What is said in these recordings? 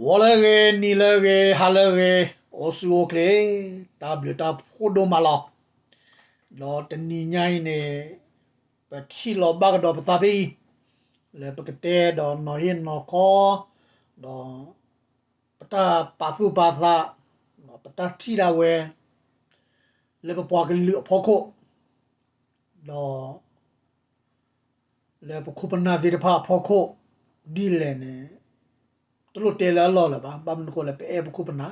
ဝါလရေနီလရေဟာလရေအိုဆူအိုကလေတာဘလတာဖိုဒိုမလာလောတနီညိုင်းနေပတိလောဘကတော့ပတာပီလေပကတဲ့တော့နော်ရင်နော်ကောတော့ပတာပါစုပါသာပတာတီလာဝဲလေပပွားကလူဖို့ကိုတော့လေပခုပနာဒီဖာဖို့ကိုဒီလေနေ တလို့တဲလာလော်လာပါဘာမနကိုလည်းပဲပခုပနာ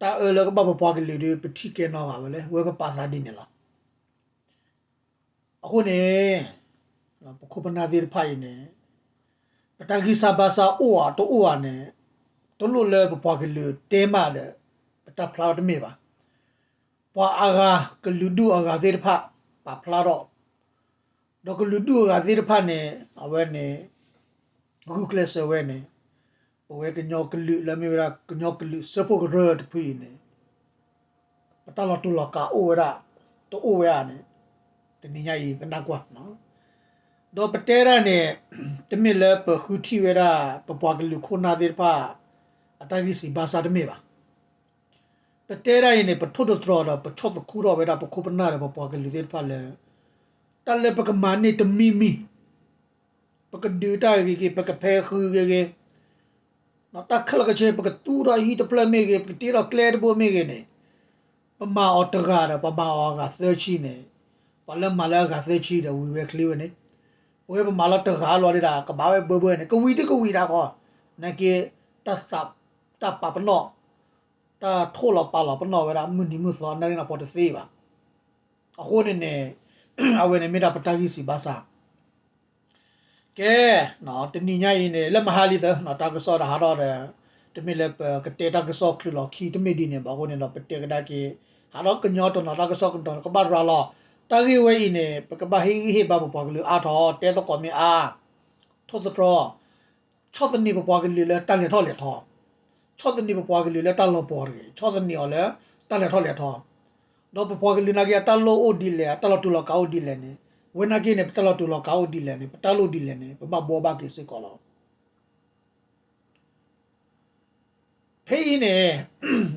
တာเออแล้วก็บ่บ่ကလေးတွေပတိကဲတော့ပါပဲလေဝဲပပါစာဒီနေလားအခုနေပခုပနာဒီဖိုင်နေပတဂိစာဘာစာအိုအတိုအိုအနေတလို့လည်းပကလေးတဲမလေပတဖလာဒမေပါပွာအာဂါကလူဒူအာဂါဒီဖာပါဖလာတော့တော့ကလူဒူအာဂါဒီဖာနေအဝဲနေအခုကလစ်ဝဲနေ ဝဲကညောကလူလာမေရာကညောကလူစဖို့ကရတ်ဖီနေပတလတူလကာအိုရာတိုအိုရနေတနည်းညာကြီးကနာကွာနော်တော့ပတဲရနဲ့တမီလပခူတီဝရာပပွားကလူခုနာဒီပါအတကြီးစီဘာသာတမေပါပတဲရရင်ပထုတ်တော်တော့ပချော့ကူတော့ဝရာပခုပနာရပပွားကလူဒီပါလေတလည်းပကမာနေတမီမီပကဒူတာကြီးပကဖဲခူကြီး နော်တက်ခလကချေပကတူရာဟီတပလမေကေပတီရာကလဲဘိုမေကေနေပမာအော်တကာရပမာအောကသချီနေပလမလာကသချီတယ်ဝီဝဲကလီဝနေဝဲပမာလာတကာလော်ရတာကဘာဝဲဘဘနေကဝီတကဝီတာကောနကေတဆပ်တပပနောတာထိုးလပါလပနောဝဲတာမနီမစောနေနာပေါ်တသေးပါအခုနေနေအဝဲနေမိတာပတာကြီးစီဘာသာ ကဲနော်တနိညာရင်လည်းမဟာလီတဲ့နော်တာကစောတာဟာတော့တယ်တမိလည်းကတေတာကစောခလခီတမိဒီနေဘာကိုနေတော့ပတေကဒါကေဟာတော့ကညောတော့နော်တာကစောကတော့ကဘာရာလောတာဂီဝဲနေပကဘာဟီဟီဘာဘပွားကလူအာတော့တဲတော့ကောမီအာထို့တော့ချောတနေဘပွားကလူလဲတန်လေထော်လေထော်ချောတနေဘပွားကလူလဲတန်လောပေါ်ရီချောတနေော်လဲတန်လေထော်လေထော်တော့ဘပွားကလူနာကတန်လောအိုဒီလေတန်လောတူလောကောဒီလေနေဝနာကိနေပတလတူလကောဒီလဲနေ ပတလို့ဒီလဲနေပပဘောဘာကိစကောလောဖေးနေ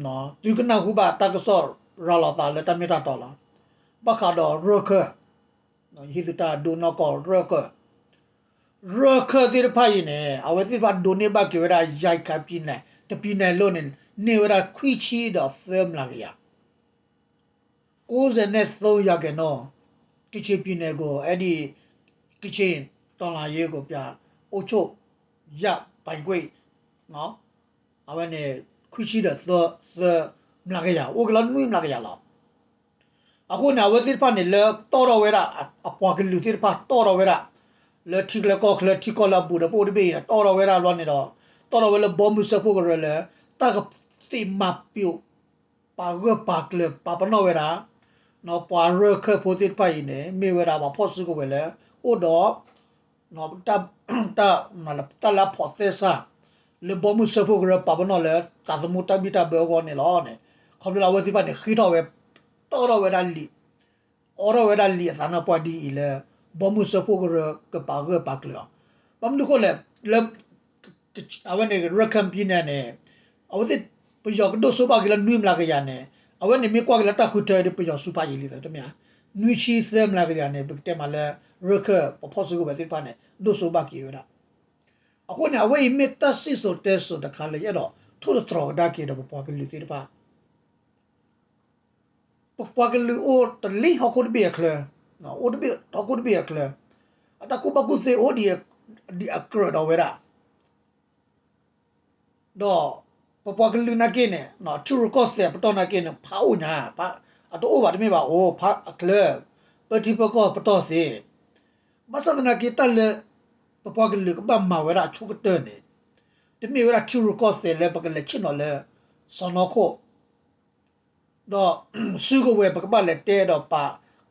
နော်ဒီကနာခုပါတကဆောရလာတာလက်တမီတာတော်လာဘခါတော့ရခနော်ဟိဒတာဒိုနောကောရခရခဒီရဖိုင်နေအဝစီပါဒိုနေဘကေဝရာရိုက်ခပြင်းနေတပြင်းနေ ကနော်ကချင်ပြည်နယ်ကိုအဲ့ဒီကချင်တော်လာရေးကိုပြအိုချိုရပိုင်ခွေနော်အဝနဲ့ခွချီတဲ့သသမလာကြရအိုကလန်မွေးမလာကြရလားအခုနာဝတိဖာနေလေတော်တော်ဝဲတာအပွားကလူတိဖာတော်တော်ဝဲတာလေထိကလကောကလထိကလဘူဒပိုဒီဘေတော်တော်ဝဲတာလွန်နေတော့တော်တော်ဝဲလေဘောမစဖို့ကရလေတာကစီမပြူပါရပါကလပပနောဝဲတာ နော်ပွာရခဖိုတိပိုင်နေမေဝရာဘာဖော့စုကိုပဲလေဟိုတော့နော်တတမလာတလာဖော့သက်စာလေဘောမှုစဖို့ကရပပနော်လေသာသမူတဘီတာဘေကောနေလောနေခေါပလာဝစီပါနေခိတော့ပဲတော်တော့ဝဲတာလီအော်ရဝဲတာလီသာနာပွားဒီလေဘောမှုစဖို့ကရကပါကပါကလောဘမ်ဒုကိုလေလေအဝနေရကမ်ပြင်းနေအဝတိပယောကဒိုဆိုပါကလနွိမလာကရနေ အဝဲနေမေကွာကလတာခုတဲပယောစူပါရီလီတယ်တမယာနွီချီသမ်လာကရနေပတဲမလဲရကပဖို့စုကိုပဲတိပါနေဒိုဆိုပါကီရတာအခုနေအဝဲမေတ္တစစ်ဆိုတဲဆိုတခါလေရတော့ထို့တော်ဒါကေတော့ပွားကလီတိပါပွားကလီအိုတလီဟခုဒဘီအခလနော်အိုဒဘီဟခုဒဘီအခလအတကူဘကုစေအိုဒီဒီအခရတော့ဝဲတာတော့ ပပကလူနာကိနေနော်ချူရကော့စလေပတော်နာကိနေဖာဦးညာဖာအတော့ဘာတမေပါအိုဖာကလပတိပကောပတော်စီမဆဒနာကိတလေပပကလူကဘာမဝရချုကတဲ့နေတမေဝရချူရကော့စလေပကလေချင်နော်လေစနောခိုတော့စုကဝဲပကပလေတဲတော့ပါ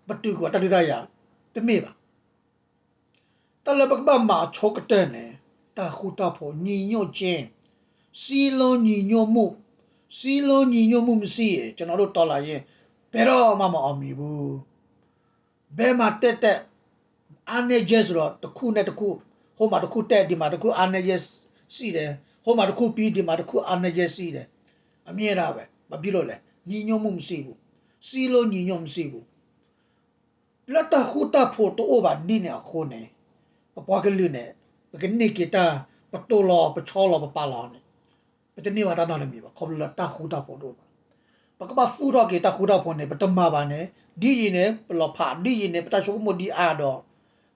ပတုကတတိရယာတမေပါတလပကဘာမချုကတဲ့နေတာခုတာဖို့ညီညွတ်ခြင်း စီလုံးညီညွတ်မှုစီလုံးညီညွတ်မှုမရှိရင်ကျွန်တော်တို့တော်လာရင်ဘယ်တော့မှမအောင်မြင်ဘူးဘယ်မှာတက်တက်အာနေဂျက်ဆိုတော့တစ်ခုနဲ့တစ်ခုဟိုမှာတစ်ခုတက်ဒီမှာတစ်ခုအာနေဂျက်ရှိတယ်ဟိုမှာတစ်ခုပြီးဒီမှာတစ်ခုအာဏာကျစီးတယ်အမြင်တာပဲမပြလို့လဲညီညွတ်မှုမရှိဘူးစီးလို့ညီညွတ်မရှိဘူးလက်တခုတဖို့တော့ဘာဒီနေအခုနေပပွားကလူနေပကနေကတာပတိုလောပချောလောပပါလောနေပ တနေဝတာနော်လည်းမြေပါခေါ်လက်တခုတဖို့တော့ပကပစူတော့ကေတခုတဖို့နေပတမပါနေဒီရင်နေပလောဖာဒီရင်နေပတချုံမဒီအာတော့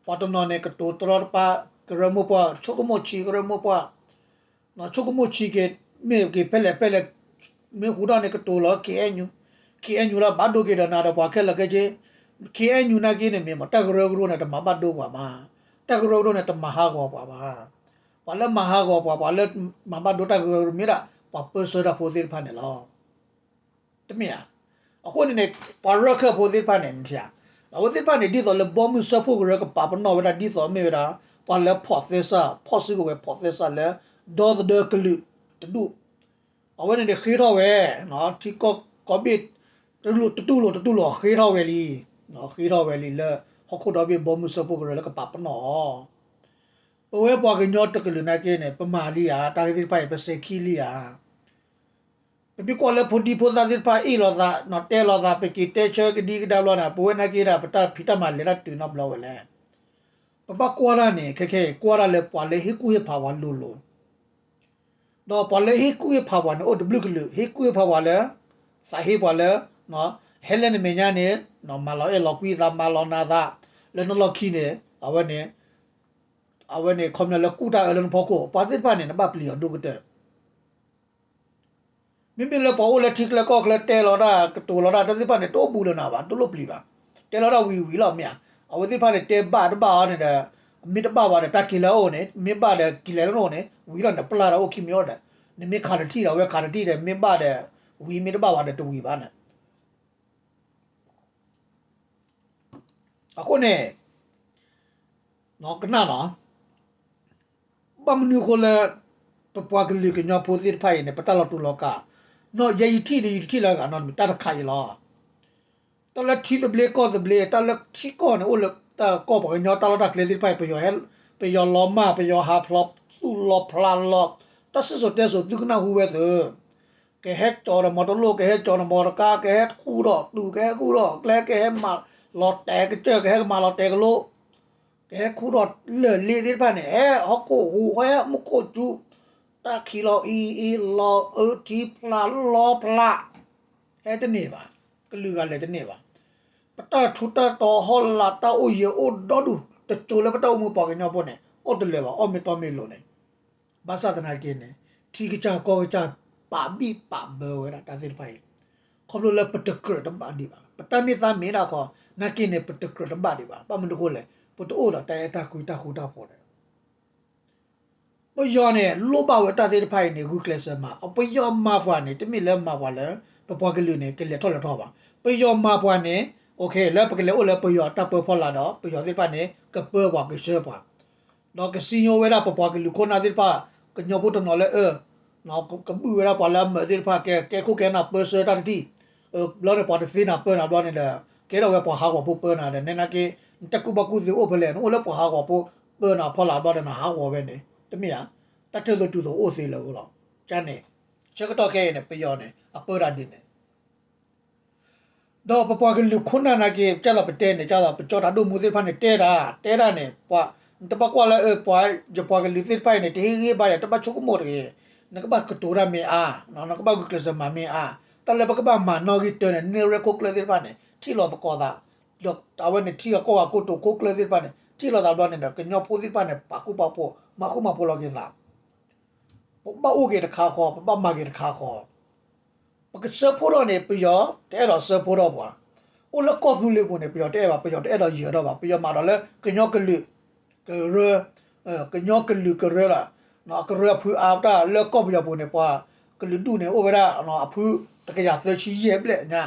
ပတနော်နေကတိုတရပါကရမပွားချုကမချီကရမပွားနော်ချုကမချီကေမေကေပလက်ပလက်မေဟူတော့နေကတိုလောကေအညူကေအညူလာဘာဒိုကေဒနာတော့ပွားခဲလကေချေကေအညူနာကေနေမေမတက်ကရကရနဲ့တမဘတ်ဒိုပွားမှာတက်ကရကရနဲ့တမဟာကောပွားပါ ဘာလဲမဟာကောပွားဘာလဲမဘတ်ဒိုတက်ကရမေရာပပစရာဖိုဒီဖာနေလောတမီယာအခုနေပါရခဖိုဒီဖာနေမြာအဝတိဖာနေဒီတော့လဘောမှုစဖို့ရကပပနောဝဒဒီတော့မေရာပါလဲ processor possible ပဲ processor လဲဒေါ်ဒကလူတဒုအဝနေခေရောဝဲနော်တီကောကောဘစ်တလူတတူလို့တတူလို့ခေရောဝဲလီနော်ခေရောဝဲလီလဲဟခုတော့ဘဘောမှုစဖို့ရကပပနော ပဝဲပွားကညောတကလူနာကင်းနေပမာလီယာတာရီဖိုင်ပစေခီလီယာပပိကောလေဖုန်ဒီဖိုသာဒီဖာအီလောသာနော်တဲလောသာပကီတဲချေကဒီကဒါလောနာပဝဲနာကီရာပတာဖိတမလေရတူနော်ဘလောဝဲလဲပပကွာရနေခက်ခဲကွာရလေပွာလေဟိကူဟေဖာဝါလူလူတော့ပွာလေဟိကူဟေဖာဝါနော်ဒဘလူကလူဟိကူဟေဖာဝါလေစာဟေပွာလေနော်ဟဲလန်မေညာနေနော်မလောအေလောကွီသာမလောနာသာလေနော်လော်ခီနေအဝနေ အဝနေခွန်မလကူတာအလန်ဖောကိုပါတိပါနေနဘပလီယဒုကတဲ့မိမိလေပေါ်လေထိကလေကောကလေတဲလော်ဒါတူလော်ဒါတတိပါနေတော့ဘူးလနာပါတူလို့ပလီပါတဲလော်ဒါဝီဝီလောက်မြအဝတိပါနေတဲပါတပါနေတဲ့မိတပါပါတဲ့တကီလောနေမိပါတဲ့ကီလဲလောနေဝီလောနေ ပလာတော့ခိမြောတဲ့နိမိခါရတီတော့ဝဲခါရတီတဲ့မိပါတဲ့ဝီမိတပါပါတဲ့တူဝီပါနဲ့အခုနေနော်ကနနော်ပမနုကိုလေပပွားကလေးကညပိုတိဖိုင်နေပတလတူလောကနော်ယေတီနေယေတီလာကနော်တရခိုင်လောတလတီတဘလေကောတဘလေတလတီကောနေအိုလတာကောပကညတလတာကလေးတိဖိုင်ပယောဟဲပယောလောမပယောဟာဖလော့သူလောဖလာလောတဆစတဲ့ဆိုဒုကနာဟူဝဲသကဲဟက်တော်မတော်လို့ကဲဟက်တော်မော်ကာကဲဟက်ခူတော့သူကဲခူတော့ကလဲကဲမာလော်တဲကကျဲကဲမာလော်တဲကလို့ ကဲခုတော့လေလေဒီပါနဲ့ဟောကိုဟူဟဲမကိုကျူတာခီလောအီအီလောအတီပလာလောပလာအဲ့တနေပါကလူကလည်းတနေပါပတာထူတာတော့ဟောလာတာအိုယအိုဒေါဒူတချိုလည်းပတောမှုပေါ်ကညောပေါ်နေအော်တလေပါအော်မီတော်မီလို့နေဘာသာတနာကင်းနေထီကကြကောကြပါဘီပါဘဝရတာစစ်ဖိုင်ခေါလို့လည်းပတကရတပါဒီပါပတနိသမီးတာခေါ်နာကင်းနေပတကရတပါဒီပါ ပမလို့ကိုလေပတိုးတော့တဲတာကွီတာခူတာပေါ်တယ်ပယောနဲ့လောဘဝတာတဲ့ဖိုင်နေခုကလစမှာအပယောမဖွာနေတမိလဲမဖွာလဲပပွားကလူနေကလေထော်လထောပါပယောမဖွာနေโอเคလဲပကလေအိုလဲပယောတပ်ပဖော်လာတော့ပယောတဲ့ပါနေကပဝါကရှေပါတော့ကစီယိုဝဲတာပပွားကလူခနာတဲ့ပါကညောပုတနော်လဲเออနော်ကပူဝဲတာပါလာမတဲ့ပါကဲကဲခုကဲနာပစတာတီเออဘလော့ပေါ်တဲ့စီနာပနာဘလော့နေတဲ့ကဲတော့ဝဲပေါ်ဟာကိုပူပနာတဲ့နေနာကေ တကူဘကူစီအိုဖလဲနော်လဲပေါ်ဟာကောပိုပနာဖော်လာတော့တယ်နာဟာဝပဲနေတမီးอ่ะတတ်တဲ့တူတော့အိုစီလောလောကျန်နေချက်တော့ခဲနေပြောနေအပေါ်ရဒင်းနေတော့ပပွားကလူခုနာနာကေကြတော့ပတဲနေကြတော့ပကြောတာတို့မူသေးဖာနေတဲတာတဲတာနေပွားတပကွာလဲပွားကြပွားကလူသေးဖိုင်နေတေးကြီးပါရတပချုကမော်ရေနကဘကတူရမေအာနော်နကဘကကလစမမေအာတလည်းဘကဘမနော်ဂီတဲနေရကိုကလေသေးဖာနေထီလောပကောတာ လောတာဝနေတီကိုကကိုတိုကိုကလေဒီပါနေတီလောတာဘနေကညောပိုဒီပါနေပါကူပါပိုမခုမပိုလောကေလာဘာအိုကေတခါခေါ်ပပမကေတခါခေါ်ပကစပိုရောနေပြရောတဲ့တော့စပိုရောပွာအိုလကောသူလေးကိုနေပြရောတဲ့ပါပြရောတဲ့တော့ရတော့ပါပြရောမှာတော့လေကညောကလူကရကညောကလူကရလာနော်ကရဖူအာတာလေကောပြရောပိုနေပွာကလူတူနေအိုဝရနော်အဖူတကရဆချီရဲ့ပလက်ညာ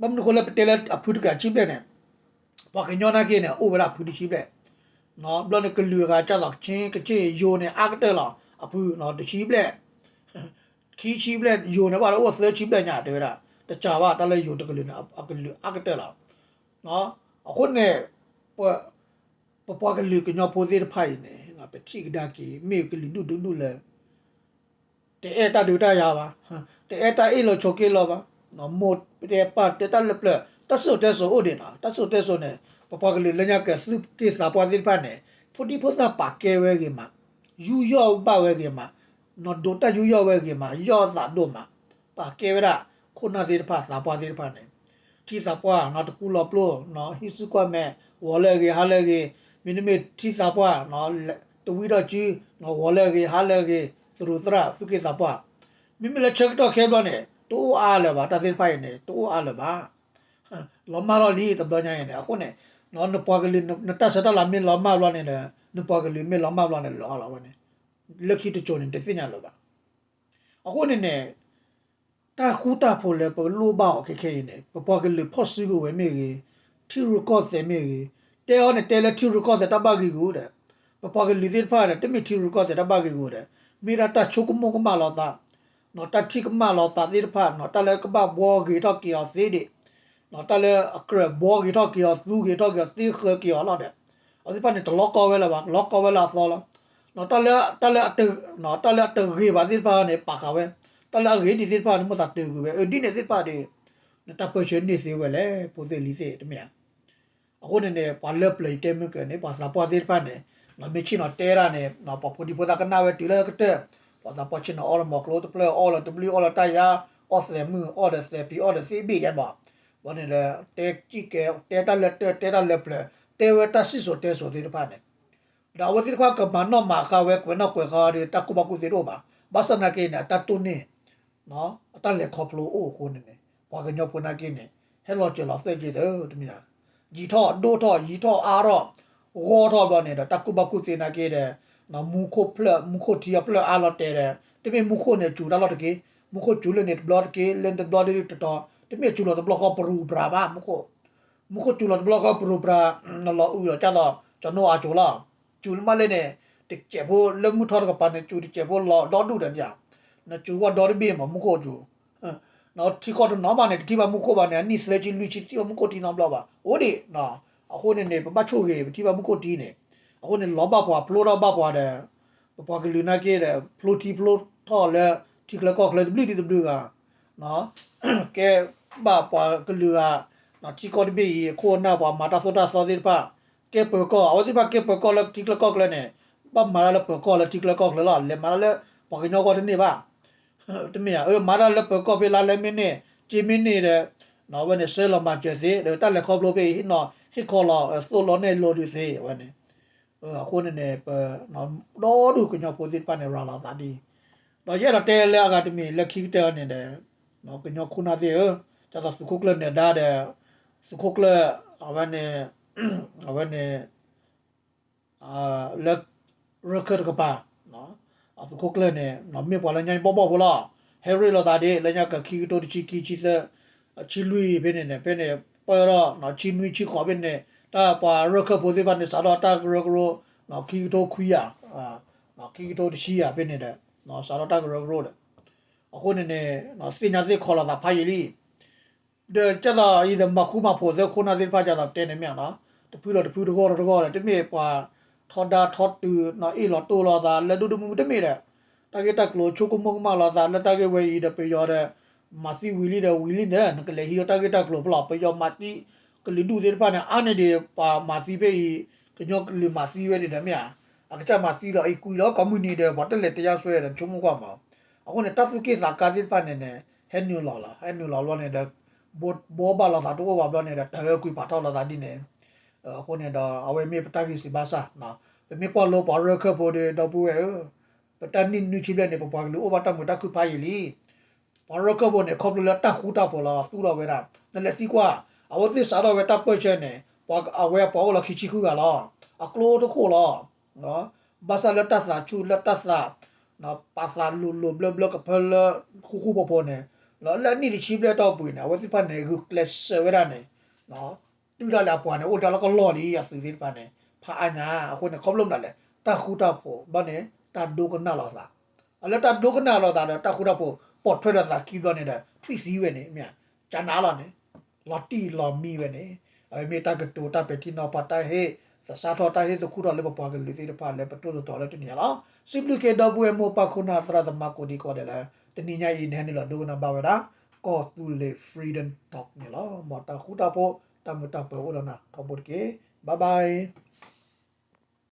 ဘမ်နကိုလပတေလအဖုတကချိပလက်နေဘာကညောနာကေနေအိုဗရာဖုတချိပလက်နော်ဘလနကလူကကြတော့ချင်းကချေယိုနေအာကတဲလောအဖုနော်တချိပလက်ခီချိပလက်ယိုနေပါတော့ဆဲချိပလက်ညာတေရာတကြပါတလဲယိုတကလူနေအကလူအာကတဲလောနော်အခုနေပပပကလူကညောပိုသေးဖိုင်နေငါပတိကဒါကီမေကလီဒုဒုဒုလေတဲ့အဲ့တာဒူတာရပါတဲ့အဲ့တာအေလိုချိုကေလောပါ နော်မို့တဲ့ပါတဲ့တလပလတဆုတဲ့ဆိုဥဒင်နာတဆုတဲ့ဆိုနေပပကလေးလညကစလုကေစာပွားဒီပါနေဖုဒီဖုတာပါကေဝဲကေမှာယူယောပါဝဲကေမှာနော်ဒိုတာယူယောဝဲကေမှာယောသာဒိုမှာပါကေဝရခုနာဒီပါစာပွားဒီပါနေတီစာပွားနော်တကူလောပလို့နော်ဟိစုကွမဲဝေါ်လေကေဟာလေကေမင်းမေတီစာပွားနော်တဝီတော့ကြီးနော်ဝေါ်လေကေဟာလေကေသူတို့သရစုကေစာပွားမိမလက်ချက်တော့ခဲတော့နေ တိုးအားလည်းပါတာသိဖိုင်နေတိုးအားလည်းပါလောမာလောလီတဘညာနေအခုနေနော်နပွားကလေးနတဆတလာမင်းလောမာလောနေလေနပွားကလေးမင်းလောမာလောနေလောလောနေလက်ခိတချုံနေတသိညာလောပါအခုနေနေတာခူတာဖိုလေပလိုဘောက်ခေခေနေပပွားကလေးဖော့စီကိုဝဲမေကြီးထီရကော့စေမေကြီးတဲဟောနေတဲလက်ထီရကော့စေတဘကြီးကိုတဲ့ပပွားကလေးသစ်ဖာတဲ့တမီထီရကော့စေတဘကြီးကိုတဲ့မိရတာချုကမုကမလောသား နော်တတိကမလောတာသေးဖာနော်တလည်းကဘဘောဂီတော့ကီယောစေဒီနော်တလည်းအကရဘောဂီတော့ကီယောသူဂီတော့ကီယောတိခကီယောလာတဲ့အဲ့ဒီပါနေတလောကောဝဲလာပါလောကောဝဲလာသောလာနော်တလည်းတလည်းတနော်တလည်းတဂီပါသေးဖာနေပါခဝဲတလည်းဂီဒီသေးဖာနေမတတူကူပဲအဲ့ဒီနေသေးဖာဒီနတပရှင်နေသေးဝဲလေပိုသေးလီသေးတမယအခုနေနေပါလက်ပလေးတဲမကနေပါစာပွားသေးဖာနေနော်မချီနော်တဲရနေနော်ပပဒီပဒကနာဝဲတီလကတဲ့ for the fortune all more close to play all the w all the tire all the mu all the step all the cb ရပါဘာနေလဲတဲကြည့်ကဲတဲတလက်တဲတဲတလက်ပလက်တဲဝတဆီဆိုတဲဆိုဒီဖာနေဒါဝတိခွာကမနောမာခဝဲကွနောကွယ်ခါရီတကုဘကုစီရောပါဘာစနာကေနတတုနေနော်အတလက်ခေါပလိုအိုခုနေနေဘာကညောပနာကေနေဟဲလောချေလောသိကြည့်တယ်တမီးဂျီထောဒိုထောဂျီထောအာရောဂေါ်ထောဘာနေတာတကုဘကုစီနာကေတဲ့ နော်မူခိုဖလမူခိုတီယဖလအာလောတဲတဲ့တမေမူခိုနေကျူလာလောတကေမူခိုကျူလနေဘလော့ကေလန်ဒဘလော့ဒီတတော်တမေကျူလောဘလော့ကပရူဘရာဘာမူခိုမူခိုကျူလောဘလော့ကပရူဘရာနော်လောဥရကြတော့ကျွန်တော်အကျူလာကျူမလေးနေတကျဖို့လမှုထောကပါနေကျူတကျဖို့လောလောဒူတယ်ဗျာနော်ကျူဝဒေါ်ဘီမမူခိုကျူနော်တီကောတော့နော်မနဲ့ဒီပါမူခိုပါနေနိစလေချီလူချီတီမူခိုတီနော်ဘလော့ပါဟိုဒီနော်အခုနေနေပပချိုကေဒီပါမူခိုတီနေ အခုနေလောဘပွားပလိုတော့ဘပွားတယ်ပွားကလူနာကေတယ်ဖလိုတီဖလိုထော်လဲတိကလကောကလဘလီတီတဘလူကနော်ကဲဘပွားကလူကနော်ချီကောတဘီခိုနာပွားမာတာဆိုတာဆောဒီပါကဲပကောအော်ဒီပါကဲပကောလတိကလကောကလနဲ့ဘမာလာလပကောလတိကလကောကလလဲမာလာလပကိနောကောတနေပါတမရအဲမာလာလပကောပေးလာလဲမင်းနဲ့ဂျီမင်းနေတဲ့နော်ဝနဲ့ဆဲလမကျသေးတယ်တက်လက်ခေါပလို့ပေးနော်ဟစ်ခေါ်လာဆိုလောနဲ့လိုဒီသေးဝနဲ့ အခုနေနေနော်တော့ဒုကညပိုစစ်ပနေရလာတာဒီတော့ရတော့တဲလဲကတမီလက်ခိတဲနေတယ်နော်ကညခုနာသေးကျတော့စုခုကလနေဒါတဲ့စုခုကလအဝနေအဝနေအာလက်ရကတ်ကပါနော်အစုခုကလနေနော်မြေပေါ်လာညင်ပေါ်ပေါ်ပေါ်လာဟယ်ရီလာတာဒီလညကခီတိုချီကီချီသချီလူဘင်းနေဘင်းနေပေါ်တော့နော်ချီနွီချီခေါ်ဘင်းနေ တာပါရခပိုဒီပါနေစာတော့တာဂရဂရနော်ခီတိုခွီယာအာနော်ခီတိုတရှိရပြနေတယ်နော်စာတော့တာဂရဂရတဲ့အခုနေနေနော်စင်ညာစစ်ခေါ်လာတာဖိုင်လီတဲ့ကျတော့ဤဒမခုမဖို့တဲ့ခုနာစစ်ဖာကြတာတဲနေမြနော်တပူတော့တပူတကောတကောတမေပွာထော်ဒါထော်တူနော်အေးလော်တိုလော်တာလက်တူတူမှုတမေတဲ့တာဂက်တက်လိုချိုကမုံမလာတာလက်တာဂက်ဝေးတဲ့ပေရောတဲ့မစီဝီလီတဲ့ဝီလီနဲ့န ကလေဟီတာဂက်တက်လိုဘလောပေရောမစီကလီဒူတဲ့ပါနဲ့အာနေဒီပါမာစီပေကညောကလီမာစီဝဲနေတယ်မြာအကချမာစီတော့အကူတော့ကွန်မြူနီတဲ့ဘာတက်လက်တရားဆွဲတယ်ချုံမကွာမှာအခုနဲ့တက်စုကိစာကာဒီပါနေနဲ့ဟဲနူလာလာဟဲနူလာလောနေတဲ့ဘောဘောဘာလာတာတော့ဘာဘနေတဲ့တဲကွီပါတော့လာတာဒီနေအခုနဲ့တော့အဝဲမေပတကီစီဘာစာနော်မေပေါ်လောပါရခဖို့တဲ့တော့ဘူးရဲ့ပတန်နိနူချိလက်နေပပကလူအိုဘာတမတခုပါရီလီပါရခဖို့နဲ့ခေါပလတာခူတာပေါ်လာသူ့တော့ဝဲတာနဲ့လက်စီကွာ အဝသိစားတော့ဝက်တပ်ပွက်ချဲနေပွာအဝဲပေါ်လာခိချီခုကလာအကလိုတခိုလာနော်ဘာသာလက်တဆာချူလက်တဆာနော်ပါစာလူလူဘလဘလကဖလခုခုပေါ်ပေါ်နေလောလနီချီဘလက်တော့ပွေနေဝသိပါနေခုကလစ်ဝဲရနေနော်တူလာလာပွားနေအိုတလကလော်လီရစီသေးပါနေဖာအညာအခုနေကောလုံးတယ်လေတခုတာဖို့ဘာနေတာဒိုကနာလာသာအလက်တာဒိုကနာလာသာတခုတာဖို့ပေါ်ထွက်လာကီးတော့နေတဲ့ထွိစည်းဝဲနေအမြကျန်နာလာနေ ลอตีลอมีเวเนี่ยไอ้เมตากระตูตาเป็ดที่นอปาตาเฮสสาทอตาเฮตะคุรอเลบปากลิติตะพาเลปะตุตอละตะเนี่ยล่ะซิปลิเคดอกเวโมปาคุณาตระตะมากูดีกอเดละตะนี่ญายีแนนี่ล่ะดูนะบาวดาก็ตูเลฟรีดอมทอล์กเนี่ยล่ะมอตาคุตาโปตามตาเปโอละนะขอบคุณเกบายบาย